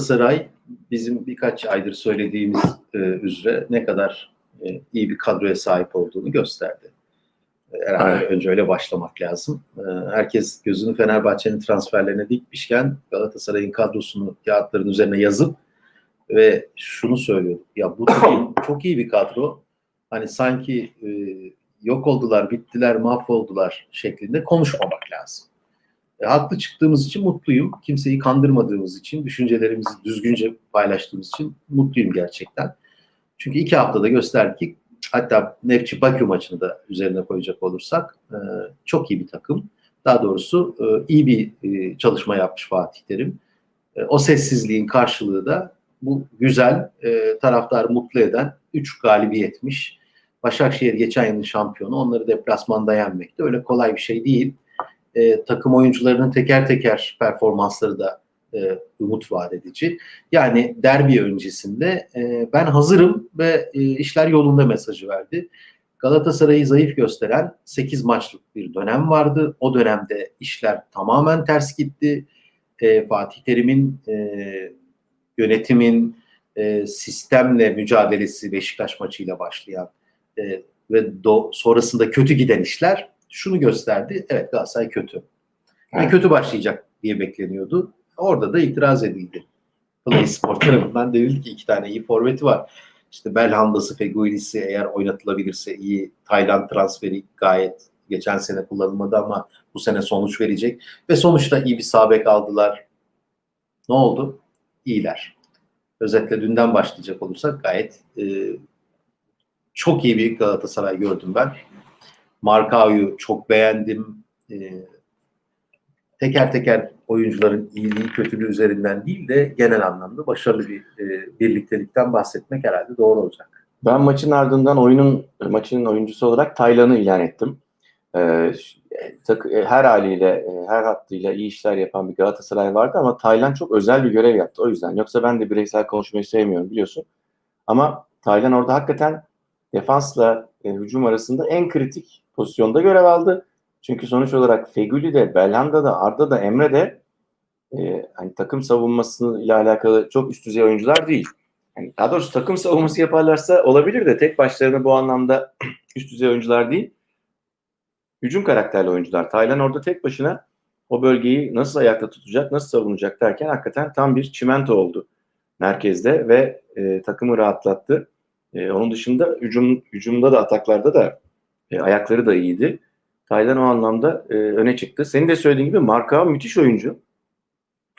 Galatasaray bizim birkaç aydır söylediğimiz e, üzere ne kadar e, iyi bir kadroya sahip olduğunu gösterdi. E, Herhalde Evet. önce öyle başlamak lazım. E, herkes gözünü Fenerbahçe'nin transferlerine dikmişken Galatasaray'ın kadrosunu kağıtların üzerine yazıp ve şunu söylüyordu. Ya bu çok iyi bir kadro. Hani sanki e, yok oldular, bittiler, mahvoldular şeklinde konuşmamak lazım. E, haklı çıktığımız için mutluyum. Kimseyi kandırmadığımız için, düşüncelerimizi düzgünce paylaştığımız için mutluyum gerçekten. Çünkü iki haftada gösterdi ki hatta Nefçi Bakü maçını da üzerine koyacak olursak e, çok iyi bir takım. Daha doğrusu e, iyi bir çalışma yapmış Fatih Terim. O sessizliğin karşılığı da bu güzel, e, taraftarı mutlu eden 3 galibiyetmiş. Başakşehir geçen yılın şampiyonu. Onları deplasmanda yenmek de öyle kolay bir şey değil. E, takım oyuncularının teker teker performansları da e, umut vaat edici. Yani derbi öncesinde e, ben hazırım ve e, işler yolunda mesajı verdi. Galatasaray'ı zayıf gösteren 8 maçlık bir dönem vardı. O dönemde işler tamamen ters gitti. E, Fatih Terim'in e, yönetimin e, sistemle mücadelesi Beşiktaş maçıyla başlayan e, ve do- sonrasında kötü giden işler şunu gösterdi. Evet Galatasaray kötü. Evet. kötü başlayacak diye bekleniyordu. Orada da itiraz edildi. Play Spor tarafından denildi ki iki tane iyi forveti var. İşte Belhanda'sı, Feguilisi eğer oynatılabilirse iyi. Tayland transferi gayet geçen sene kullanılmadı ama bu sene sonuç verecek. Ve sonuçta iyi bir sağ bek aldılar. Ne oldu? İyiler. Özetle dünden başlayacak olursak gayet e, çok iyi bir Galatasaray gördüm ben. Markao'yu çok beğendim. E, teker teker oyuncuların iyiliği kötülüğü üzerinden değil de genel anlamda başarılı bir e, birliktelikten bahsetmek herhalde doğru olacak. Ben maçın ardından oyunun maçın oyuncusu olarak Taylan'ı ilan ettim. Ee, tak- e, her haliyle, e, her hattıyla iyi işler yapan bir Galatasaray vardı ama Taylan çok özel bir görev yaptı o yüzden. Yoksa ben de bireysel konuşmayı sevmiyorum biliyorsun. Ama Taylan orada hakikaten defansla e, hücum arasında en kritik pozisyonda görev aldı. Çünkü sonuç olarak Feguli de, Belhanda da, Arda da, Emre de e, hani takım savunmasıyla alakalı çok üst düzey oyuncular değil. Yani daha doğrusu takım savunması yaparlarsa olabilir de tek başlarına bu anlamda üst düzey oyuncular değil. Hücum karakterli oyuncular. Taylan orada tek başına o bölgeyi nasıl ayakta tutacak, nasıl savunacak derken hakikaten tam bir çimento oldu merkezde ve e, takımı rahatlattı. E, onun dışında hücum, hücumda da ataklarda da e, ayakları da iyiydi. Taylan o anlamda e, öne çıktı. Senin de söylediğin gibi Marka müthiş oyuncu.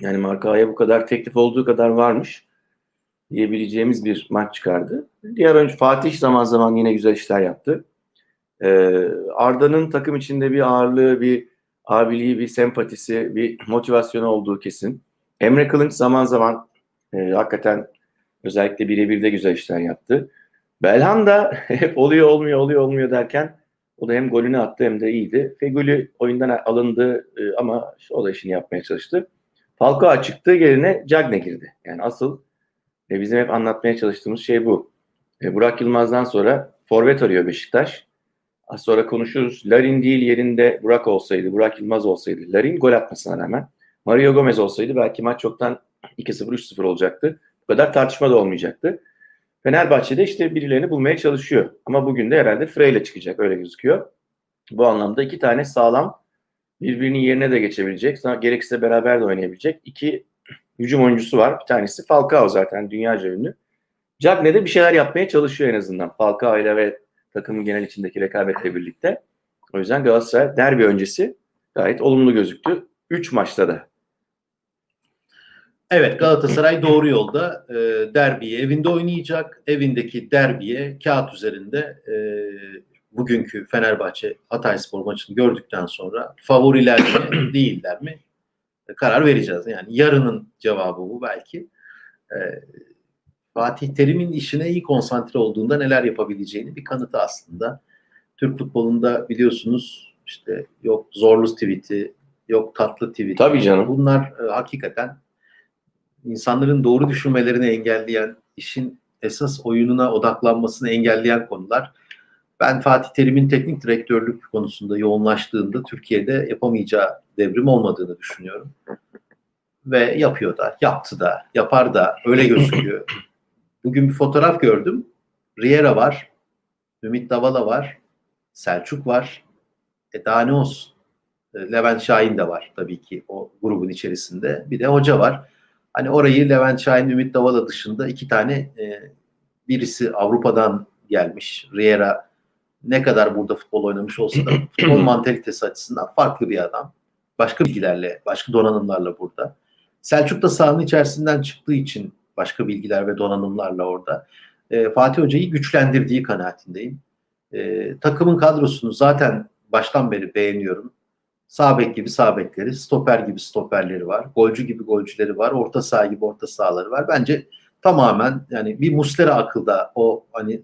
Yani Marka'ya bu kadar teklif olduğu kadar varmış diyebileceğimiz bir maç çıkardı. Diğer oyuncu Fatih zaman zaman yine güzel işler yaptı. Ee, Arda'nın takım içinde bir ağırlığı, bir abiliği, bir sempatisi, bir motivasyonu olduğu kesin. Emre Kılınç zaman zaman e, hakikaten özellikle birebir de güzel işler yaptı. Belhan da hep oluyor olmuyor oluyor olmuyor derken o da hem golünü attı hem de iyiydi. Feguli oyundan alındı e, ama işte o da işini yapmaya çalıştı. Falcao çıktığı yerine Cagne girdi. Yani asıl e, bizim hep anlatmaya çalıştığımız şey bu. E, Burak Yılmaz'dan sonra forvet arıyor Beşiktaş. Az sonra konuşuruz. Larin değil yerinde Burak olsaydı, Burak Yılmaz olsaydı. Larin gol atmasına rağmen. Mario Gomez olsaydı belki maç çoktan 2-0, 3-0 olacaktı. Bu kadar tartışma da olmayacaktı. Fenerbahçe'de işte birilerini bulmaya çalışıyor. Ama bugün de herhalde Frey ile çıkacak öyle gözüküyor. Bu anlamda iki tane sağlam birbirinin yerine de geçebilecek, gerekirse beraber de oynayabilecek iki hücum oyuncusu var. Bir tanesi Falcao zaten dünyaca ünlü. Cagne de bir şeyler yapmaya çalışıyor en azından. Falcao ile ve takımın genel içindeki rekabetle birlikte. O yüzden Galatasaray derbi öncesi gayet olumlu gözüktü. 3 maçta da. Evet Galatasaray doğru yolda. E, derbiyi evinde oynayacak. Evindeki derbiye kağıt üzerinde e, bugünkü Fenerbahçe Hatayspor maçını gördükten sonra favoriler mi değiller mi E, karar vereceğiz. Yani yarının cevabı bu belki. E, Fatih Terim'in işine iyi konsantre olduğunda neler yapabileceğini bir kanıtı aslında. Türk futbolunda biliyorsunuz işte yok zorlu tweet'i, yok tatlı tweet'i. Tabii canım. Bunlar e, hakikaten insanların doğru düşünmelerini engelleyen, işin esas oyununa odaklanmasını engelleyen konular. Ben Fatih Terim'in teknik direktörlük konusunda yoğunlaştığında Türkiye'de yapamayacağı devrim olmadığını düşünüyorum. Ve yapıyor da, yaptı da, yapar da öyle gözüküyor. Bugün bir fotoğraf gördüm. Riera var, Ümit Davala var, Selçuk var. E daha ne olsun? E, Levent Şahin de var tabii ki o grubun içerisinde. Bir de hoca var. Hani orayı Levent Şahin, Ümit Davala dışında iki tane e, birisi Avrupa'dan gelmiş. Riera ne kadar burada futbol oynamış olsa da futbol mantalitesi açısından farklı bir adam. Başka bilgilerle, başka donanımlarla burada. Selçuk da sahanın içerisinden çıktığı için başka bilgiler ve donanımlarla orada. E, Fatih Hoca'yı güçlendirdiği kanaatindeyim. E, takımın kadrosunu zaten baştan beri beğeniyorum. Sağ bek gibi sağ bekleri, stoper gibi stoperleri var, golcü gibi golcüleri var, orta saha gibi orta sahaları var. Bence tamamen yani bir Muslera akılda o hani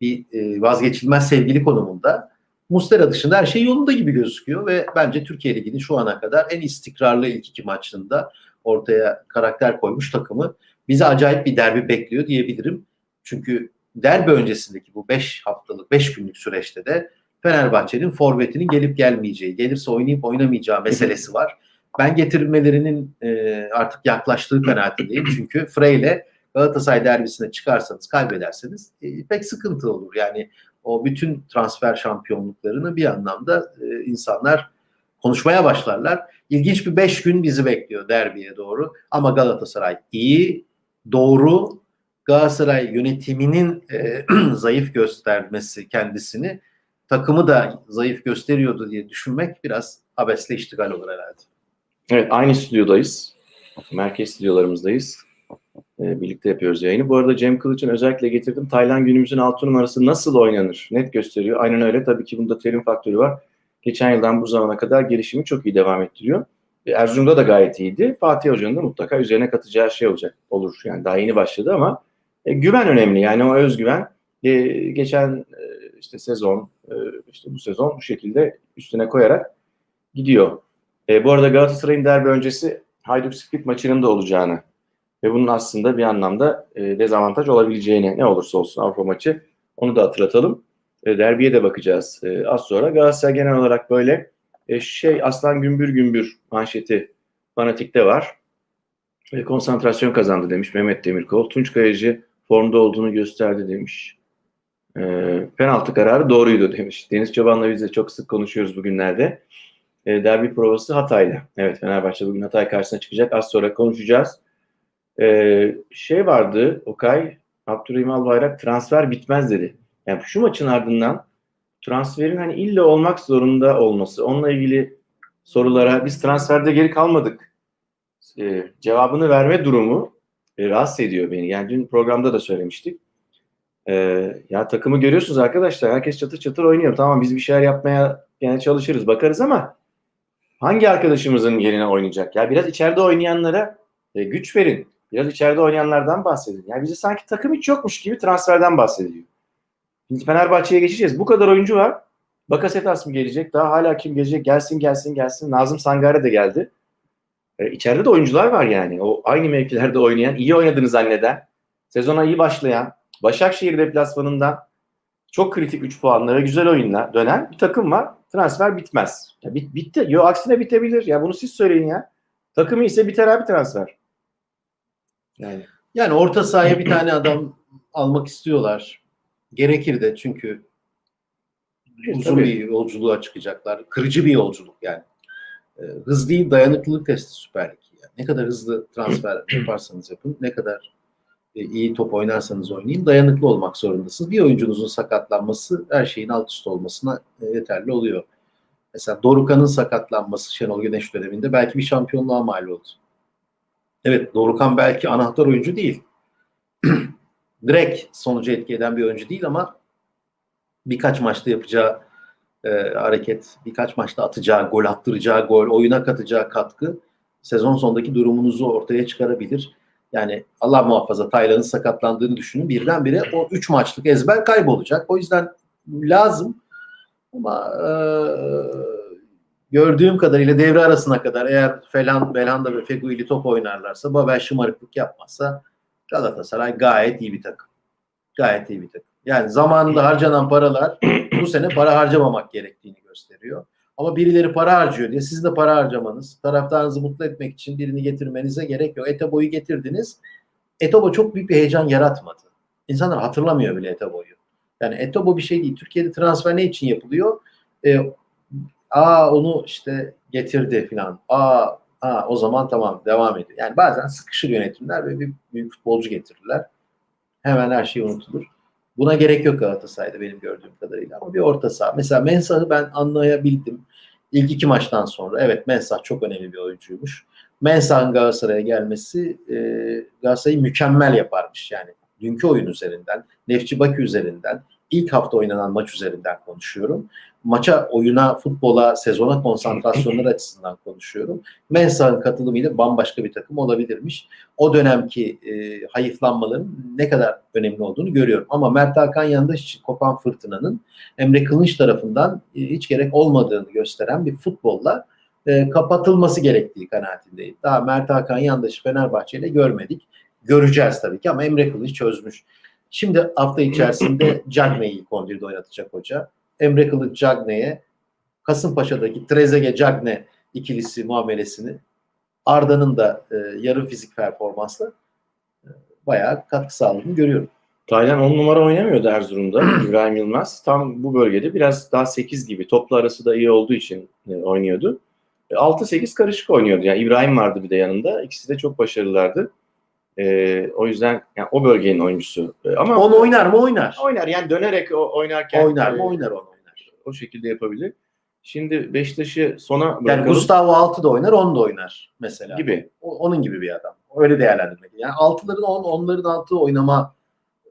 bir e, vazgeçilmez sevgili konumunda. Muslera dışında her şey yolunda gibi gözüküyor ve bence Türkiye Ligi'nin şu ana kadar en istikrarlı ilk iki maçında ortaya karakter koymuş takımı bize acayip bir derbi bekliyor diyebilirim. Çünkü derbi öncesindeki bu 5 haftalık, 5 günlük süreçte de Fenerbahçe'nin forvetinin gelip gelmeyeceği, gelirse oynayıp oynamayacağı meselesi var. Ben getirilmelerinin e, artık yaklaştığı kanaatindeyim. Çünkü Frey ile Galatasaray derbisine çıkarsanız, kaybederseniz e, pek sıkıntı olur. Yani o bütün transfer şampiyonluklarını bir anlamda e, insanlar konuşmaya başlarlar. İlginç bir 5 gün bizi bekliyor derbiye doğru. Ama Galatasaray iyi, doğru. Galatasaray yönetiminin e, zayıf göstermesi kendisini takımı da zayıf gösteriyordu diye düşünmek biraz abesle iştigal olur herhalde. Evet aynı stüdyodayız. Merkez stüdyolarımızdayız. Ee, birlikte yapıyoruz yayını. Bu arada Cem Kılıç'ın özellikle getirdim. Taylan günümüzün altı numarası nasıl oynanır? Net gösteriyor. Aynen öyle. Tabii ki bunda terim faktörü var. Geçen yıldan bu zamana kadar gelişimi çok iyi devam ettiriyor. Erzurum'da da gayet iyiydi. Fatih Hoca'nın da mutlaka üzerine katacağı şey olacak. Olur. Yani daha yeni başladı ama e, güven önemli. Yani o özgüven. E, geçen e, işte sezon, e, işte bu sezon bu şekilde üstüne koyarak gidiyor. E, bu arada Galatasaray'ın derbi öncesi Hayduk Split maçının da olacağını ve bunun aslında bir anlamda e, dezavantaj olabileceğini ne olursa olsun Avrupa maçı onu da hatırlatalım. E, derbiye de bakacağız e, az sonra. Galatasaray genel olarak böyle e, şey Aslan Gümbür Gümbür manşeti fanatikte var. E, konsantrasyon kazandı demiş Mehmet Demirkol. Tunç Kayacı formda olduğunu gösterdi demiş. E, penaltı kararı doğruydu demiş. Deniz Çoban'la biz de çok sık konuşuyoruz bugünlerde. E, derbi provası Hatay'la. Evet Fenerbahçe bugün Hatay karşısına çıkacak. Az sonra konuşacağız. Ee, şey vardı Okay Abdurrahim Albayrak transfer bitmez dedi. Yani şu maçın ardından transferin hani illa olmak zorunda olması, onunla ilgili sorulara biz transferde geri kalmadık e, cevabını verme durumu e, rahatsız ediyor beni. Yani dün programda da söylemiştik. E, ya takımı görüyorsunuz arkadaşlar. Herkes çatır çatır oynuyor. Tamam biz bir şeyler yapmaya yani çalışırız, bakarız ama hangi arkadaşımızın yerine oynayacak? Ya biraz içeride oynayanlara e, güç verin. Biraz içeride oynayanlardan bahsedin. Yani bize sanki takım hiç yokmuş gibi transferden bahsediliyor. Şimdi Fenerbahçe'ye geçeceğiz. Bu kadar oyuncu var. Bakasetas mı gelecek? Daha hala kim gelecek? Gelsin gelsin gelsin. Nazım Sangare de geldi. Ee, içeride de oyuncular var yani. O aynı mevkilerde oynayan, iyi oynadığını zanneden, sezona iyi başlayan, Başakşehir deplasmanından çok kritik 3 puanla ve güzel oyunla dönen bir takım var. Transfer bitmez. Ya bit, bitti. Yo aksine bitebilir. Ya bunu siz söyleyin ya. Takımı ise biter abi transfer. Yani Yani orta sahaya bir tane adam almak istiyorlar. Gerekir de çünkü uzun tabii. bir yolculuğa çıkacaklar. Kırıcı bir yolculuk yani. Ee, hız değil dayanıklılık testi Süper Lig. Yani ne kadar hızlı transfer yaparsanız yapın, ne kadar e, iyi top oynarsanız oynayın dayanıklı olmak zorundasınız. Bir oyuncunuzun sakatlanması her şeyin alt üst olmasına e, yeterli oluyor. Mesela Dorukan'ın sakatlanması Şenol Güneş döneminde belki bir şampiyonluğa mal oldu. Evet Dorukan belki anahtar oyuncu değil. Direkt sonucu etki eden bir oyuncu değil ama birkaç maçta yapacağı e, hareket, birkaç maçta atacağı, gol attıracağı gol, oyuna katacağı katkı sezon sonundaki durumunuzu ortaya çıkarabilir. Yani Allah muhafaza Taylan'ın sakatlandığını düşünün. Birdenbire o 3 maçlık ezber kaybolacak. O yüzden lazım. Ama e, gördüğüm kadarıyla devre arasına kadar eğer Falan, Belhanda ve Feguli top oynarlarsa, Babel şımarıklık yapmazsa Galatasaray gayet iyi bir takım. Gayet iyi bir takım. Yani zamanında harcanan paralar bu sene para harcamamak gerektiğini gösteriyor. Ama birileri para harcıyor diye sizin de para harcamanız, taraftarınızı mutlu etmek için birini getirmenize gerek yok. Etebo'yu getirdiniz. Etebo çok büyük bir heyecan yaratmadı. İnsanlar hatırlamıyor bile Etebo'yu. Yani Etebo bir şey değil. Türkiye'de transfer ne için yapılıyor? E, aa onu işte getirdi filan. Aa, aa o zaman tamam devam ediyor. Yani bazen sıkışır yönetimler ve bir büyük futbolcu getirirler. Hemen her şey unutulur. Buna gerek yok Galatasaray'da benim gördüğüm kadarıyla. Ama bir orta saha. Mesela Mensah'ı ben anlayabildim. İlk iki maçtan sonra. Evet Mensah çok önemli bir oyuncuymuş. Mensah'ın Galatasaray'a gelmesi e, Galatasaray'ı mükemmel yaparmış. Yani dünkü oyun üzerinden, Nefçi Bakü üzerinden, ilk hafta oynanan maç üzerinden konuşuyorum. Maça, oyuna, futbola, sezona konsantrasyonları açısından konuşuyorum. Mensah'ın katılımıyla bambaşka bir takım olabilirmiş. O dönemki e, hayıflanmaların ne kadar önemli olduğunu görüyorum. Ama Mert Hakan Yandaş için kopan fırtınanın Emre Kılınç tarafından e, hiç gerek olmadığını gösteren bir futbolla e, kapatılması gerektiği kanaatindeyim. Daha Mert Hakan Yandaş'ı Fenerbahçe ile görmedik. Göreceğiz tabii ki ama Emre Kılıç çözmüş. Şimdi hafta içerisinde Cagney'i 11'de oynatacak hoca. Emre Kılıç Cagney'e Kasımpaşa'daki Trezege Cagne ikilisi muamelesini Arda'nın da e, yarım fizik performansla e, bayağı katkı sağladığını görüyorum. Taylan 10 numara oynamıyordu Erzurum'da. İbrahim Yılmaz tam bu bölgede biraz daha 8 gibi toplu arası da iyi olduğu için e, oynuyordu. E, 6-8 karışık oynuyordu. Yani İbrahim vardı bir de yanında. İkisi de çok başarılılardı. E, o yüzden yani o bölgenin oyuncusu. E, ama Onu oynar mı oynar. oynar yani dönerek o- oynarken Oynar mı e, oynar onu oynar. o şekilde yapabilir. Şimdi Beşiktaş'ı sona Yani bırakalım Gustavo Altı da oynar, onu da oynar mesela. gibi. O- onun gibi bir adam. Öyle değerlendirmek. Yani altıların on, onların altı oynama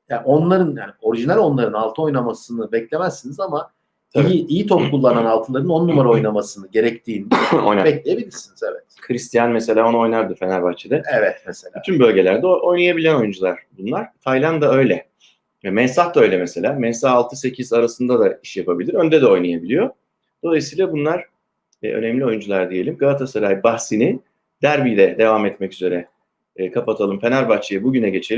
yani onların yani orijinal onların altı oynamasını beklemezsiniz ama Tabii. iyi, iyi top kullanan altıların on numara oynamasını gerektiğini oynar. bekleyebilirsiniz evet. Christian mesela onu oynardı Fenerbahçe'de. Evet mesela. Bütün bölgelerde oynayabilen oyuncular bunlar. Tayland da öyle. Ve Mensah da öyle mesela. Mensah 6-8 arasında da iş yapabilir. Önde de oynayabiliyor. Dolayısıyla bunlar e, önemli oyuncular diyelim. Galatasaray bahsini derbide devam etmek üzere e, kapatalım. Fenerbahçe'ye bugüne geçelim.